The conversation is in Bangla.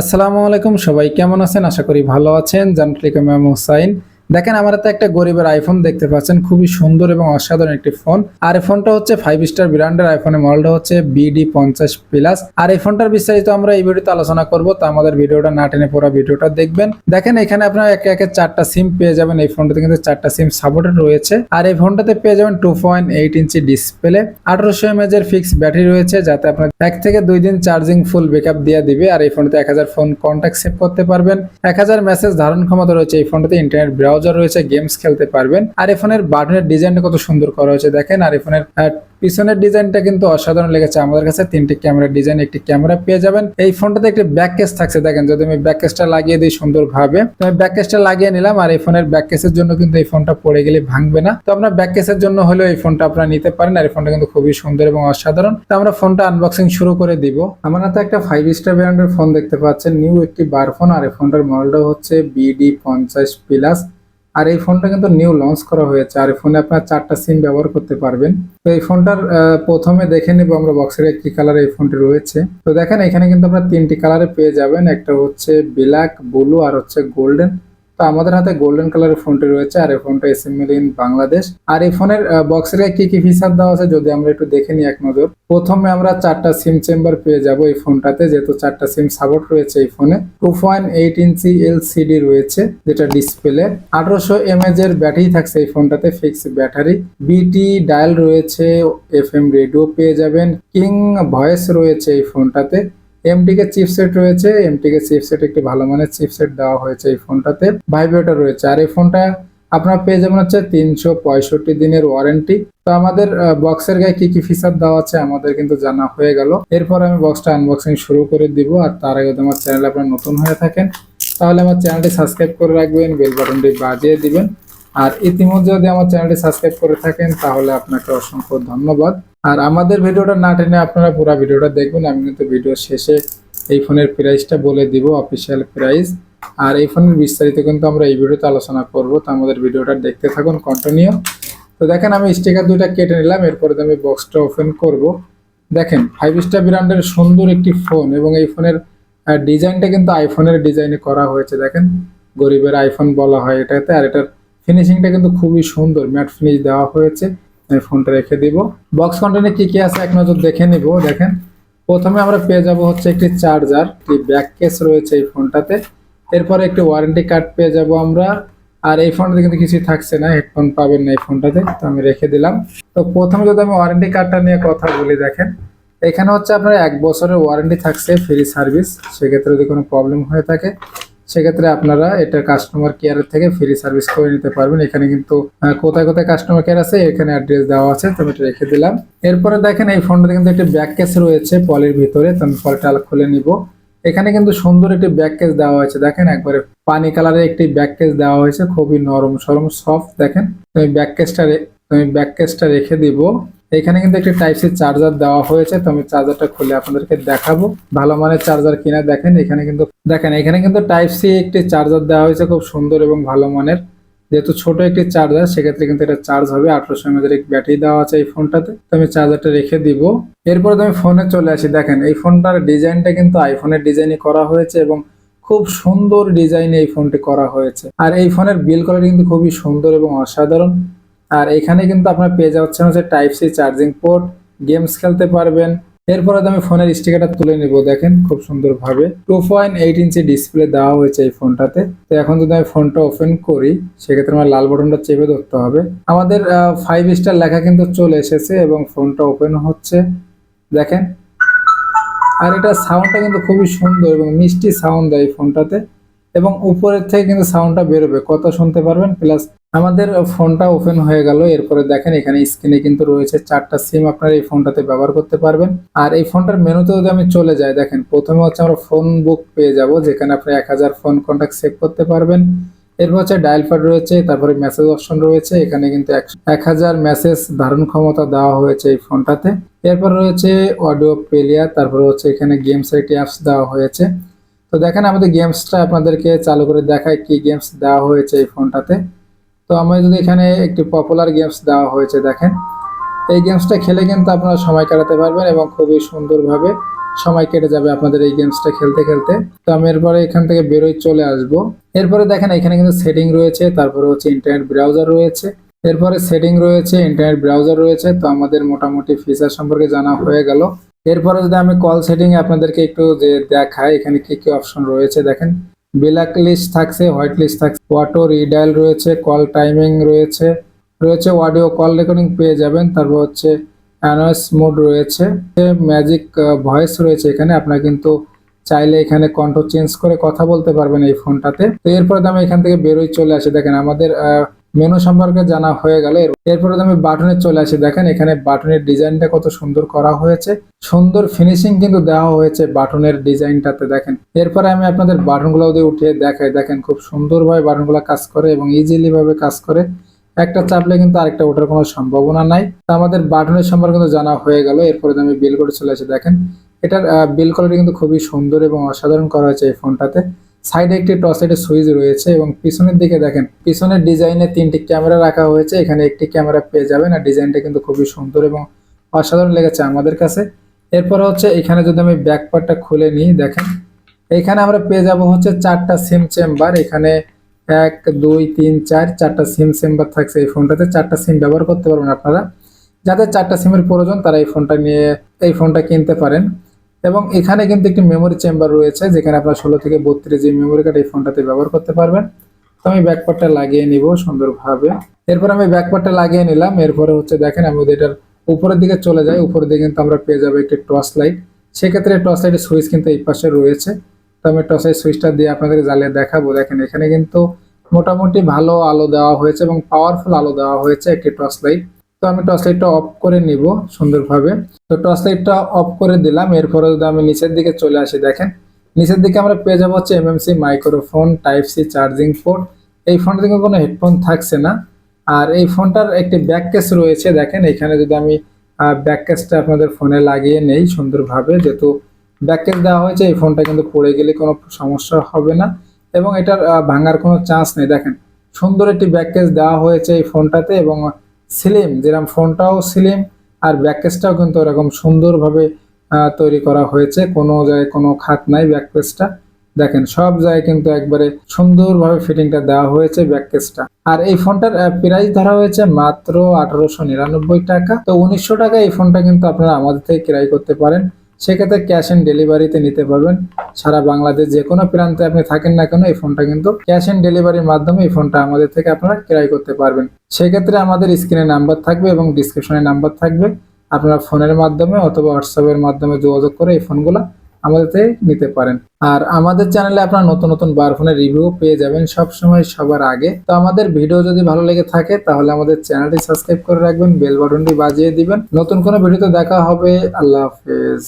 আসসালামু আলাইকুম সবাই কেমন আছেন? আশা করি ভালো আছেন। জানটলিকা ম্যাম হুসাইন। দেখেন, আমার হাতে একটা গরিবের আইফোন দেখতে পাচ্ছেন। খুবই সুন্দর এবং অসাধারণ একটি ফোন আর এই ফোনটা হচ্ছে ফাইভ স্টার ব্র্যান্ডের আইফোনের মডেলটা হচ্ছে বিডি পঞ্চাশ প্লাস আর এই ফোনটার বিস্তারিত আমরা এই ভিডিওতে আলোচনা করব, তো আমাদের ভিডিওটা না টেনে পুরো ভিডিওটা দেখবেন। দেখেন, এখানে আপনারা একে একে চারটা সিম পেয়ে যাবেন। এই ফোনটাতে কিন্তু চারটা সিম সাপোর্টেড রয়েছে। আর এই ফোনটাতে পেয়ে যাবেন two point eight inch display আঠারোশো এমএজ এর ফিক্স ব্যাটারি রয়েছে, যাতে আপনার এক থেকে দুই দিন চার্জিং ফুল ব্যাকআপ দিয়ে দিবে। আর এই ফোনটাতে এক হাজার ফোন কন্ট্যাক্ট সেভ করতে পারবেন। এক হাজার মেসেজ ধারণ ক্ষমতা রয়েছে এই ফোনটাতে ইন্টারনেট ব্রাউজার রয়েছে গেমস খেলতে পারবেন। আর এই ফোনের বাটনের ডিজাইনটা কত সুন্দর করা হয়েছে, দেখেন। আর এই ফোনের পিছনের ডিজাইনটা কিন্তু অসাধারণ লেগেছে। আমাদের কাছে তিনটি ক্যামেরা ডিজাইন, একটি ক্যামেরা পেয়ে যাবেন। এই ফোনটাতে একটি ব্যাক কেস থাকছে, দেখেন। যদি আমি ব্যাক কেসটা লাগিয়ে দিই সুন্দরভাবে। তো আমি ব্যাক কেসটা লাগিয়ে নিলাম, আর এই ফোনের ব্যাক কেসের জন্য কিন্তু এই ফোনটা পড়ে গেলে ভাঙবে না। তো আপনার ব্যাক কেসের জন্য হলেও এই ফোনটা আপনারা নিতে পারেন, আর এই ফোনটা কিন্তু খুবই সুন্দর এবং অসাধারণ। তো আমরা ফোনটা আনবক্সিং শুরু করে দিব। আমার হাতে একটা ফাইভ স্টার ব্র্যান্ডের ফোন দেখতে পাচ্ছেন নিউ একটি বার ফোন আর এই ফোনটার মডেলটা হচ্ছে বিডি পঞ্চাশ প্লাস আর এই ফোনটা কিন্তু নিউ লঞ্চ করা হয়েছে। আর এই ফোনে আপনার চারটা সিম ব্যবহার করতে পারবেন। তো এই ফোনটার প্রথমে দেখে নেব আমরা বক্সের কি কালার এই ফোনটি রয়েছে। তো দেখেন এখানে কিন্তু আপনারা তিনটি কালারে পেয়ে যাবেন। একটা হচ্ছে ব্ল্যাক ব্লু আর হচ্ছে গোল্ডেন তো আমাদের হাতে গোল্ডেন কালারের ফোনটি রয়েছে, আর এই ফোনটা এসএমএল ইন বাংলাদেশ আর এই ফোনের বক্সের কি কি ফিচার দেওয়া আছে যদি আমরা একটু দেখে নিই এক নজর। প্রথমে আমরা চারটা সিম চেম্বার পেয়ে যাব এই ফোনটাতে যেহেতু চারটা সিম সাপোর্ট রয়েছে এই ফোনে two point eight inch LCD রয়েছে, যেটা ডিসপ্লে আঠারোশো এমএজ এর ব্যাটারি থাকছে এই ফোনটাতে ফিক্স ব্যাটারি বিটি ডায়াল রয়েছে এফ এম রেডিও পেয়ে যাবেন। কিং ভয়েস রয়েছে এই ফোনটাতে এমটিকে চিপসেট রয়েছে এমটিকে চিপসেট একটি ভালো মানের চিপসেট দেওয়া হয়েছে এই ফোনটাতে। ভাইব্রেটর রয়েছে, আর এই ফোনটা আপনারা পেয়ে যাবেন হচ্ছে তিনশো পঁয়ষট্টি দিনের ওয়ারেন্টি তো আমাদের বক্সের গায়ে কি কি ফিচার দেওয়া আছে আমাদের কিন্তু জানা হয়ে গেল। এরপর আমি বক্সটা আনবক্সিং শুরু করে দিব, আর তার আগে যদি আমার চ্যানেল আপনার নতুন হয়ে থাকেন, তাহলে আমার চ্যানেলটি সাবস্ক্রাইব করে রাখবেন বেল বাটনটি বাজিয়ে দিবেন। আর ইতিমধ্যে যদি আমার চ্যানেলটি সাবস্ক্রাইব করে থাকেন, তাহলে আপনাকে অসংখ্য ধন্যবাদ। আর আমাদের ভিডিওটা না টেনে আপনারা পুরো ভিডিওটা দেখবেন। আমি কিন্তু ভিডিও শেষে এই ফোনের প্রাইসটা বলে দিব অফিসিয়াল প্রাইস আর এই ফোনের বিস্তারিত কিন্তু আমরা এই ভিডিওতে আলোচনা করব। তো আমাদের ভিডিওটা দেখতে থাকুন কন্টিনিউ তো দেখেন, আমি স্টিকার দুইটা কেটে নিলাম। এরপরে আমি বক্সটা ওপেন করব। দেখেন ফাইভ স্টার ব্র্যান্ডের সুন্দর একটি ফোন এবং এই ফোনের ডিজাইনটা কিন্তু আইফোনের ডিজাইনে করা হয়েছে। দেখেন, গরিবের আইফোন বলা হয় এটাতে। আর এটার ফিনিশিংটা কিন্তু খুবই সুন্দর। ম্যাট ফিনিশ দেওয়া হয়েছে। আমি ফোনটা রেখে দিব। বক্স কন্টেন্টে কি কি আছে এক নজর দেখে নিব, দেখেন। প্রথমে আমরা পেয়ে যাব হচ্ছে একটি চার্জার একটি ব্যাক কেস রয়েছে এই ফোনটাতে। এরপরে একটি ওয়ারেন্টি কার্ড পেয়ে যাব আমরা। আর এই ফোনটাতে কিন্তু কিছুই থাকছে না হেডফোন পাবেন না এই ফোনটাতে, তো আমি রেখে দিলাম। তো প্রথমে যদি আমি ওয়ারেন্টি কার্ডটা নিয়ে কথা বলি, দেখেন। এখানে হচ্ছে আপনার এক বছরের ওয়ারেন্টি থাকছে ফ্রি সার্ভিস সেক্ষেত্রে যদি কোনো প্রবলেম হয়ে থাকে সেক্ষেত্রে আপনারা এটা কাস্টমার কেয়ারের থেকে ফ্রি সার্ভিস করে নিতে পারবেন। এখানে কিন্তু কোথায় কোথায় কাস্টমার কেয়ার আছে, এখানে অ্যাড্রেস দেওয়া আছে, তো আমি এটা রেখে দিলাম। এরপরে দেখেন এই ফোনটাতে কিন্তু একটি ব্যাক কেস রয়েছে পলির ভিতরে, তো আমি পলটা খুলে নিব। এখানে কিন্তু সুন্দর একটি ব্যাক কেস দেওয়া হয়েছে। দেখেন একবারে পানি কালারের একটি ব্যাক কেস দেওয়া হয়েছে, খুবই নরম, সরম সফট দেখেন। আমি ব্যাক কেসটা আমি ব্যাক কেসটা রেখে দিব। এখানে কিন্তু একটি টাইপ সি চার্জার দেওয়া হয়েছে। তো আমি চার্জারটা খুলে আপনাদেরকে দেখাবো। ভালো মানের চার্জার কিনা দেখেন। এখানে কিন্তু দেখেন, এখানে কিন্তু টাইপ সি একটি চার্জার দেওয়া হয়েছে খুব সুন্দর এবং ভালো মানের। যেহেতু ছোট একটি চার্জার সেক্ষেত্রে কিন্তু এটা চার্জ হবে। আঠারোশো এমএজের একটি ব্যাটারি দেওয়া আছে এই ফোনটাতে তো আমি চার্জারটা রেখে দিব। এরপরে তো আমি ফোনে চলে আসি। দেখেন, এই ফোনটার ডিজাইনটা কিন্তু আইফোনের ডিজাইনে করা হয়েছে এবং খুব সুন্দর ডিজাইনে এই ফোনটি করা হয়েছে। আর এই ফোনের বিল কোয়ালিটি কিন্তু খুবই সুন্দর এবং অসাধারণ। আর এখানে কিন্তু আপনার পেয়ে যাচ্ছেন হচ্ছে type C charging port games খেলতে পারবেন। এরপরে আমি ফোনের স্টিকারটা তুলে নিব, দেখেন খুব সুন্দর ভাবে two point eight inch display দেওয়া হয়েছে এই ফোনটাতে। তো এখন যদি আমি ফোনটা ওপেন করি, সেক্ষেত্রে আমার লাল বাটনটা চেপে ধরতে হবে। আমাদের ফাইভ স্টার লেখা কিন্তু চলে এসেছে এবং ফোনটা ওপেন হচ্ছে। দেখেন। আর এটা সাউন্ডটা কিন্তু খুবই সুন্দর এবং মিষ্টি সাউন্ড দেয় এই ফোনটাতে। এবং উপরের থেকে কিন্তু সাউন্ডটা বেরোবে। কথা শুনতে পারবেন? প্লাস আমাদের ফোনটা ওপেন হয়ে গেল। এরপরে দেখেন এখানে স্ক্রিনে কিন্তু রয়েছে চারটা সিম আপনারা এই ফোনটাতে ব্যবহার করতে পারবেন। আর এই ফোনটার মেনুতে যদি আমি চলে যাই, দেখেন প্রথমে হচ্ছে আমরা ফোন বুক পেয়ে যাব, যেখানে আপনি এক হাজার ফোন কন্ট্যাক্ট সেভ করতে পারবেন। এরপর হচ্ছে ডায়াল প্যাড রয়েছে, তারপরে মেসেজ অপশন রয়েছে, এখানে কিন্তু এক হাজার মেসেজ ধারণ ক্ষমতা দেওয়া হয়েছে এই ফোনটাতে। এরপর রয়েছে অডিও প্লেয়ার তারপরে হচ্ছে এখানে গেমস একটি অ্যাপস দেওয়া হয়েছে। তো দেখেন আমাদের গেমসটা আপনাদেরকে চালু করে দেখায় কি গেমস দেওয়া হয়েছে এই ফোনটাতে তো আমি যদি এখানে একটি পপুলার গেমস দেওয়া হয়েছে দেখেন। এই গেমসটা খেলে কিন্তু আপনারা সময় কাটাতে পারবেন এবং খুবই সুন্দরভাবে সময় কেটে যাবে আপনাদের এই গেমসটা খেলতে খেলতে। তো আমি এরপরে এখান থেকে বেরোই, চলে আসব। এরপরে দেখেন এখানে কিন্তু সেটিং রয়েছে, তারপরে হচ্ছে ইন্টারনেট ব্রাউজার রয়েছে। এরপরে সেটিং রয়েছে ইন্টারনেট ব্রাউজার রয়েছে। তো আমাদের মোটামুটি ফিচার সম্পর্কে জানা হয়ে গেল। এরপরে যদি আমি কল সেটিং আপনাদেরকে একটু যে দেখাই, এখানে কি কি অপশন রয়েছে দেখেন। ব্ল্যাক লিস্ট থাকছে হোয়াইট লিস্ট থাকছে অটো রিডাইল রয়েছে কল টাইমিং রয়েছে রয়েছে অডিও কল রেকর্ডিং পেয়ে যাবেন। তারপর হচ্ছে অ্যানয়েস মোড রয়েছে ম্যাজিক ভয়েস রয়েছে এখানে। আপনার কিন্তু চাইলে এখানে কণ্ঠ চেঞ্জ করে কথা বলতে পারবেন এই ফোনটাতে তো এরপরে আমি এখান থেকে বেরোই, চলে আসি। দেখেন আমাদের মেনু সম্পর্কে জানা হয়ে গেল। এরপরে আমি বাটনে চলে আসি। দেখেন এখানে বাটনের ডিজাইনটা কত সুন্দর করা হয়েছে। সুন্দর ফিনিশিং কিন্তু দেওয়া হয়েছে বাটনের ডিজাইনটাতে, দেখেন। এরপরে আমি আপনাদের বাটনগুলো দিয়ে উঠিয়ে দেখাই। দেখেন খুব সুন্দরভাবে বাটনগুলো কাজ করে এবং ইজিলি ভাবে কাজ করে। একটা চাপলে কিন্তু আরেকটা ওঠার কোনো সম্ভাবনা নাই। তো আমাদের বাটনের সম্পর্কে কিন্তু জানা হয়ে গেল। এরপরে আমি বিল করে চলে আসি। দেখেন, এটার বিল কোয়ালিটি কিন্তু খুবই সুন্দর এবং অসাধারণ করা হয়েছে এই ফোনটাতে। সাইডে একটি টসেটের সুইচ রয়েছে এবং পিছনের দিকে দেখেন, পিছনের ডিজাইনে তিনটি ক্যামেরা রাখা হয়েছে। এখানে একটি ক্যামেরা পেয়ে যাবেন আর ডিজাইনটা কিন্তু খুবই সুন্দর এবং অসাধারণ লেগেছে আমাদের কাছে। এরপর হচ্ছে এখানে যদি আমি ব্যাক পার্টটা খুলে নিই, দেখেন, এখানে আমরা পেয়ে যাব হচ্ছে চারটা সিম চেম্বার এখানে এক, দুই, তিন, চার, চারটা সিম চেম্বার থাকছে এই ফোনটাতে। চারটা সিম ব্যবহার করতে পারবেন আপনারা। যাদের চারটা সিমের প্রয়োজন, তারা এই ফোনটা নিয়ে, এই ফোনটা কিনতে পারেন। এবং এখানে কিন্তু একটি মেমোরি চেম্বার রয়েছে, যেখানে আপনার ষোলো থেকে বত্রিশ জি মেমোরি কার্ড এই ফোনটাতে ব্যবহার করতে পারবেন। তো আমি ব্যাকপার্টটা লাগিয়ে নিব সুন্দরভাবে। এরপর আমি ব্যাকপার্টটা লাগিয়ে নিলাম, এরপরে হচ্ছে দেখেন আমি যদি এটার উপরের দিকে চলে যাই, উপরের দিকে কিন্তু আমরা পেয়ে যাব একটি টর্চ লাইট সেক্ষেত্রে টর্চ লাইটের সুইচ কিন্তু এই পাশে রয়েছে। তো আমি টর্চ লাইট সুইচটা দিয়ে আপনাদের জ্বালিয়ে দেখাবো। দেখেন এখানে কিন্তু মোটামুটি ভালো আলো দেওয়া হয়েছে এবং পাওয়ারফুল আলো দেওয়া হয়েছে একটি টর্চ লাইট তো আমি টর্চ লাইটটা অফ করে নিব সুন্দরভাবে। তো টর্চ লাইটটা অফ করে দিলাম, এরপরে যদি আমি নিচের দিকে চলে আসি দেখেন, নিচের দিকে আমরা পেয়ে যাব হচ্ছে MMC microphone type C charging port এই ফোনটা থেকে কোনো হেডফোন থাকছে না। আর এই ফোনটার একটি ব্যাক কেস রয়েছে দেখেন, এখানে যদি আমি ব্যাক কেসটা আপনাদের ফোনে লাগিয়ে নেই সুন্দরভাবে, যেহেতু ব্যাক কেস দেওয়া হয়েছে, এই ফোনটা কিন্তু পড়ে গেলে কোনো সমস্যা হবে না। এবং এটার ভাঙার কোনো চান্স নেই। দেখেন, সুন্দর একটি ব্যাক কেস দেওয়া হয়েছে এই ফোনটাতে এবং স্লিম যেরকম ফোনটাও স্লিম আর ব্যাক কেসটাও কিন্তু ওরকম সুন্দরভাবে তৈরি করা হয়েছে। কোনো জায়গায় কোনো খাত নাই ব্যাক কেসটা দেখেন, সব জায়গায় কিন্তু একবারে সুন্দরভাবে ফিটিংটা দেওয়া হয়েছে ব্যাক কেসটা আর এই ফোনটার প্রাইস ধরা হয়েছে মাত্র আঠারোশো নিরানব্বই টাকা। তো উনিশশো টাকা এই ফোনটা কিন্তু আপনারা আমাদের থেকে ক্রয় করতে পারেন। সেক্ষেত্রে ক্যাশ অন ডেলিভারিতে নিতে পারবেন। সারা বাংলাদেশ যে কোনো প্রান্তে আপনি থাকেন না কেন, এই ফোনটা কিন্তু ক্যাশ অন ডেলিভারির মাধ্যমে এই ফোনটা আমাদের থেকে আপনারা ক্রয় করতে পারবেন। সেক্ষেত্রে আমাদের স্ক্রিনে নাম্বার থাকবে এবং ডিসক্রিপশনে নাম্বার থাকবে। আপনারা ফোনের মাধ্যমে অথবা হোয়াটসঅ্যাপের মাধ্যমে যোগাযোগ করে এই ফোনগুলো আমাদের থেকে নিতে পারেন। আর আমাদের চ্যানেলে আপনারা নতুন নতুন বার ফোনের রিভিউ পেয়ে যাবেন সব সময় সবার আগে। তো আমাদের ভিডিও যদি ভালো লেগে থাকে, তাহলে আমাদের চ্যানেলটি সাবস্ক্রাইব করে রাখবেন বেল বাটনটি বাজিয়ে দিবেন। নতুন কোনো ভিডিওতে দেখা হবে। আল্লাহ হাফেজ।